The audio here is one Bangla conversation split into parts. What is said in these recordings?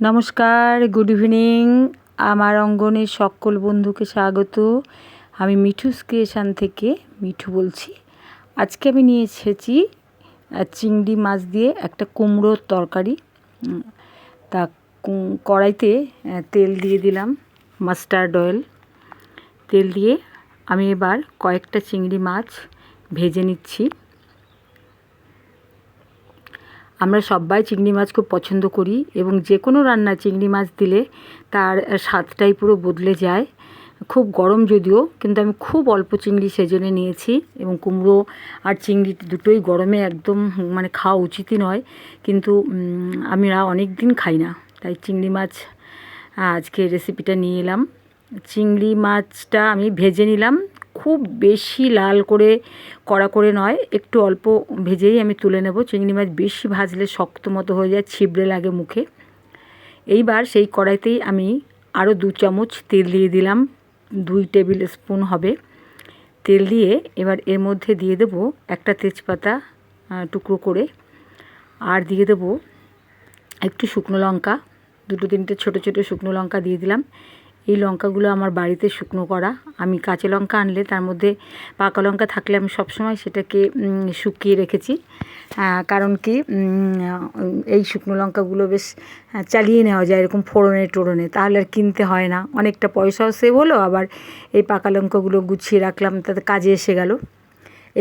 নমস্কার, গুড ইভিনিং। আমার অঙ্গনের সকল বন্ধুকে স্বাগত। আমি মিঠুস ক্রিয়েশান থেকে মিঠু বলছি। আজকে আমি নিয়ে এসেছি চিংড়ি মাছ দিয়ে একটা কুমড়োর তরকারি। তা কড়াইতে তেল দিয়ে দিলাম, মাস্টার্ড অয়েল। তেল দিয়ে আমি এবার কয়েকটা চিংড়ি মাছ ভেজে নিচ্ছি। আমরা সবাই চিংড়ি মাছ খুব পছন্দ করি এবং যে কোনো রান্না চিংড়ি মাছ দিলে তার স্বাদটাই পুরো বদলে যায়। খুব গরম যদিও, কিন্তু আমি খুব অল্প চিংড়ি সেজন্য নিয়েছি এবং কুমড়ো আর চিংড়ি দুটোই গরমে একদম মানে খাওয়া উচিতই নয়। কিন্তু আমরা অনেক দিন খাই না, তাই চিংড়ি মাছ আজকে রেসিপিটা নিয়ে এলাম। চিংড়ি মাছটা আমি ভেজে নিলাম। খুব বেশি লাল করে, কড়া করে নয়, একটু অল্প ভেজেই আমি তুলে নেব। চিংড়ি মাছ বেশি ভাজলে শক্ত মতো হয়ে যায়, ছিবড়ে লাগে মুখে। এইবার সেই কড়াইতেই আমি আরও দু চামচ তেল দিয়ে দিলাম, দুই টেবিল স্পুন হবে। তেল দিয়ে এবার এর মধ্যে দিয়ে দেব একটা তেজপাতা টুকরো করে। আর দিয়ে দেব একটু শুকনো লঙ্কা, দুটো তিনটে ছোটো ছোটো শুকনো লঙ্কা দিয়ে দিলাম। এই লঙ্কাগুলো আমার বাড়িতে শুকনো করা। আমি কাঁচা লঙ্কা আনলে তার মধ্যে পাকা লঙ্কা থাকলে আমি সবসময় সেটাকে শুকিয়ে রেখেছি। কারণ কি এই শুকনো লঙ্কাগুলো বেশ চালিয়ে নেওয়া যায় এরকম ফোড়নে টোড়নে। তাহলে আর কিনতে হয় না। অনেকটা পয়সাও সেভ হলো, আবার এই পাকা লঙ্কাগুলো গুছিয়ে রাখলাম, তাতে কাজে এসে গেল।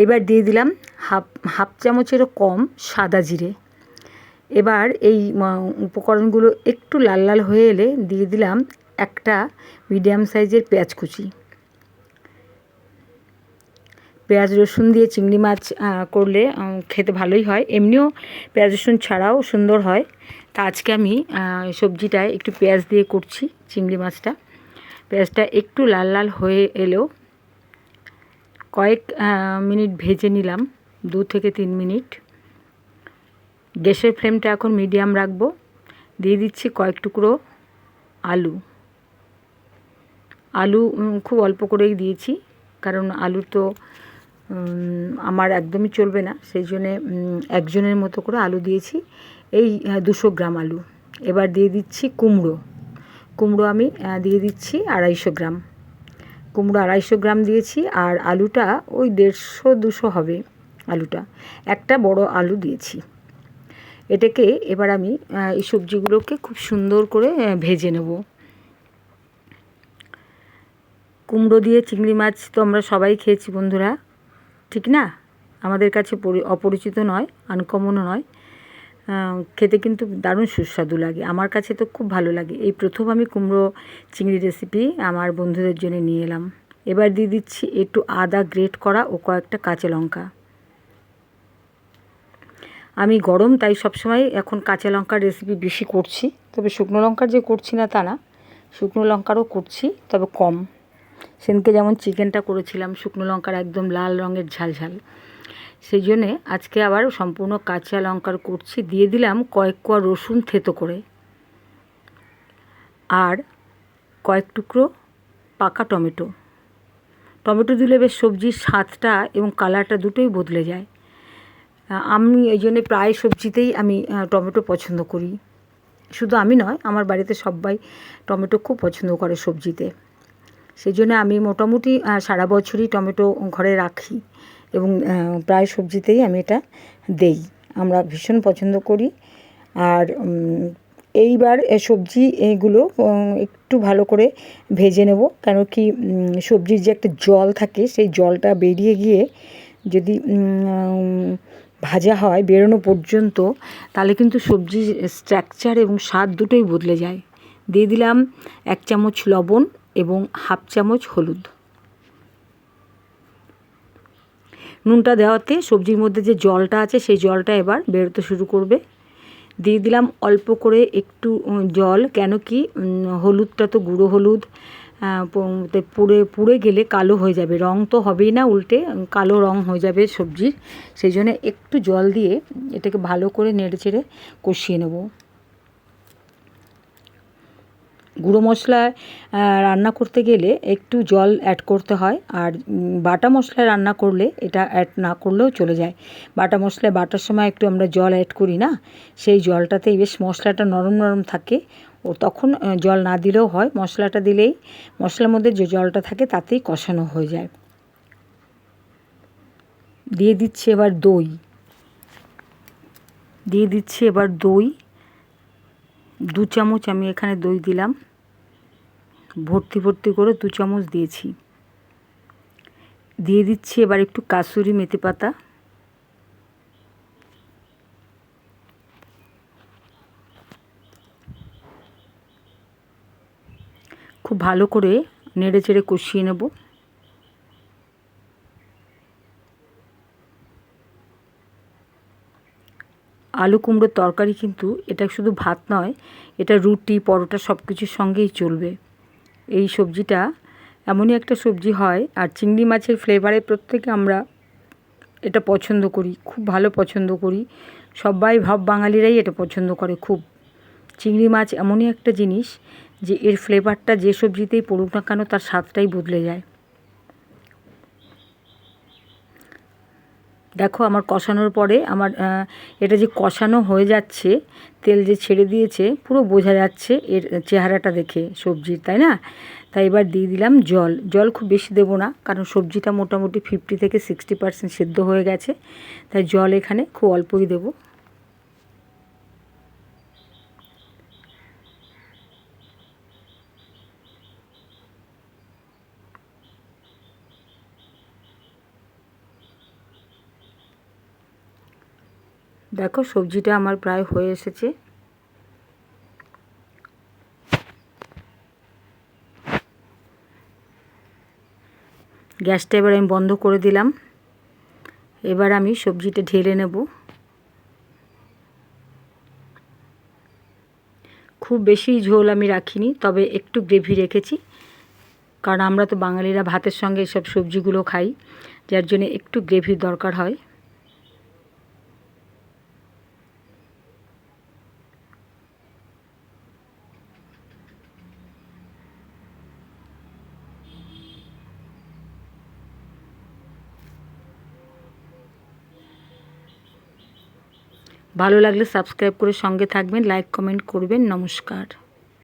এবার দিয়ে দিলাম হাফ হাফ চামচেরও কম সাদা জিরে। এবার এই উপকরণগুলো একটু লাল লাল হয়ে এলে দিয়ে দিলাম একটা মিডিয়াম সাইজের পেঁয়াজ কুচি। পেঁয়াজ, রসুন দিয়ে চিংড়ি মাছ করলে খেতে ভালোই হয়। এমনিও পেঁয়াজ, রসুন ছাড়াও সুন্দর হয়। তা আজকে আমি সবজিটায় একটু পেঁয়াজ দিয়ে করছি, চিংড়ি মাছটা। পেঁয়াজটা একটু লাল লাল হয়ে এলেও কয়েক মিনিট ভেজে নিলাম, দু থেকে তিন মিনিট। গ্যাসের ফ্লেমটা এখন মিডিয়াম রাখব। দিয়ে দিচ্ছি কয়েক টুকরো আলু। আলু খুব অল্প করেই দিয়েছি। কারণ আলু তো আমার একদমই চলবে না। সেই জন্যে একজনের মতো করে আলু দিয়েছি। এই দুশো গ্রাম আলু। এবার দিয়ে দিচ্ছি কুমড়ো। কুমড়ো আমি দিয়ে দিচ্ছি আড়াইশো গ্রাম। কুমড়ো আড়াইশো গ্রাম দিয়েছি আর আলুটা ওই দেড়শো, দুশো হবে আলুটা। একটা বড় আলু দিয়েছি। এটাকে এবার আমি এই সবজিগুলোকে খুব সুন্দর করে ভেজে নেব। কুমড়ো দিয়ে চিংড়ি মাছ তো আমরা সবাই খেয়েছি বন্ধুরা, ঠিক না? আমাদের কাছে পরি- অপরিচিত নয় আনকমনও নয়। খেতে কিন্তু দারুণ সুস্বাদু লাগে। আমার কাছে তো খুব ভালো লাগে। এই প্রথম আমি কুমড়ো চিংড়ি রেসিপি আমার বন্ধুদের জন্য নিয়ে এলাম। এবার দিয়ে দিচ্ছি একটু আদা গ্রেট করা ও কয়েকটা কাঁচা লঙ্কা। আমি গরম তাই সবসময় এখন কাঁচা লঙ্কার রেসিপি বেশি করছি। তবে শুকনো লঙ্কার যে করছি না তা না, শুকনো লঙ্কারও করছি, তবে কম। সেদিনকে যেমন চিকেনটা করেছিলাম, শুকনো লঙ্কার একদম লাল রঙের ঝাল ঝাল। সেই জন্যে আজকে আবার সম্পূর্ণ কাঁচা লঙ্কার করছি দিয়ে দিলাম কয়েক কোয়া রসুন থেতো করে। আর কয়েক টুকরো পাকা টমেটো। টমেটো দিলে বেশ সবজির স্বাদটা এবং কালারটা দুটোই বদলে যায়। আমি এই জন্যে প্রায় সবজিতেই আমি টমেটো পছন্দ করি। শুধু আমি নয়, আমার বাড়িতে সবাই টমেটো খুব পছন্দ করে সবজিতে। সেই জন্য আমি মোটামুটি সারা বছরই টমেটো ঘরে রাখি এবং প্রায় সবজিতেই আমি এটা দেই। আমরা ভীষণ পছন্দ করি। আর এইবার সবজি এগুলো একটু ভালো করে ভেজে নেব। কেন কি সবজির যে একটা জল থাকে, সেই জলটা বেরিয়ে গিয়ে যদি ভাজা হয় বেরোনো পর্যন্ত, তাহলে কিন্তু সবজির স্ট্রাকচার এবং স্বাদ দুটোই বদলে যায়। দিয়ে দিলাম এক চামচ লবণ এবং হাফ চামচ হলুদ। নুনটা দেওয়াতে সবজির মধ্যে যে জলটা আছে, সেই জলটা এবার বেরোতে শুরু করবে। দিয়ে দিলাম অল্প করে একটু জল, কেন কি হলুদটা তো গুঁড়ো হলুদ পুড়ে পুড়ে গেলে কালো হয়ে যাবে। রং তো হবেই না উল্টে কালো রং হয়ে যাবে সবজির। সেই জন্য একটু জল দিয়ে এটাকে ভালো করে নেড়ে চেড়ে কষিয়ে নেব। গুঁড়ো মশলা রান্না করতে গেলে একটু জল অ্যাড করতে হয়। আর বাটা মশলা রান্না করলে এটা অ্যাড না করলেও চলে যায়। বাটা মশলায় বাটার সময় একটু আমরা জল অ্যাড করি না? সেই জলটাতেই বেশ মশলাটা নরম নরম থাকে। ও তখন জল না দিলেও হয়। মশলাটা দিলেই মশলার মধ্যে যে জলটা থাকে তাতেই কষানো হয়ে যায়। দিয়ে দিচ্ছি এবার দই। দিয়ে দিচ্ছি এবার দই। দু চামচ আমি এখানে দই দিলাম। ভর্তি ভর্তি করে দু চামচ দিয়েছি। দিয়ে দিচ্ছি এবার একটু কাসুরি মেথি পাতা। খুব ভালো করে নেড়ে চেড়ে কষিয়ে নেব। আলু কুমড়োর তরকারি কিন্তু এটা শুধু ভাত নয়, এটা রুটি, পরোটা সব কিছুর সঙ্গেই চলবে। এই সবজিটা এমনই একটা সবজি হয় আর চিংড়ি মাছের ফ্লেভারে প্রত্যেকে আমরা এটা পছন্দ করি, খুব ভালো পছন্দ করি। সবাই ভাব বাঙালিরাই এটা পছন্দ করে খুব। চিংড়ি মাছ এমনই একটা জিনিস যে এর ফ্লেভারটা যে সবজিতেই পড়ুক না কেন তার স্বাদটাই বদলে যায়। দেখো আমার কষানোর পরে আমার এটা যে কষানো হয়ে যাচ্ছে, তেল যে ছেড়ে দিয়েছে, পুরো বোঝা যাচ্ছে এর চেহারাটা দেখে সবজির, তাই না? তাই এবার দিয়ে দিলাম জল। জল খুব বেশি দেব না, কারণ সবজিটা মোটামুটি ফিফটি থেকে সিক্সটি পার্সেন্ট সেদ্ধ হয়ে গেছে, তাই জল এখানে খুব অল্পই দেবো। দেখো, সবজিটা আমার প্রায় হয়ে এসেছে। গ্যাসটা এবার আমি বন্ধ করে দিলাম। এবার আমি সবজিটা ঢেলে নেব। খুব বেশি ঝোল আমি রাখিনি, তবে একটু গ্রেভি রেখেছি। কারণ আমরা তো বাঙালিরা ভাতের সঙ্গে এসব সবজিগুলো খাই, যার জন্য একটু গ্রেভির দরকার হয়। ভালো লাগলে সাবস্ক্রাইব করে সঙ্গে থাকবেন লাইক কমেন্ট করবেন নমস্কার।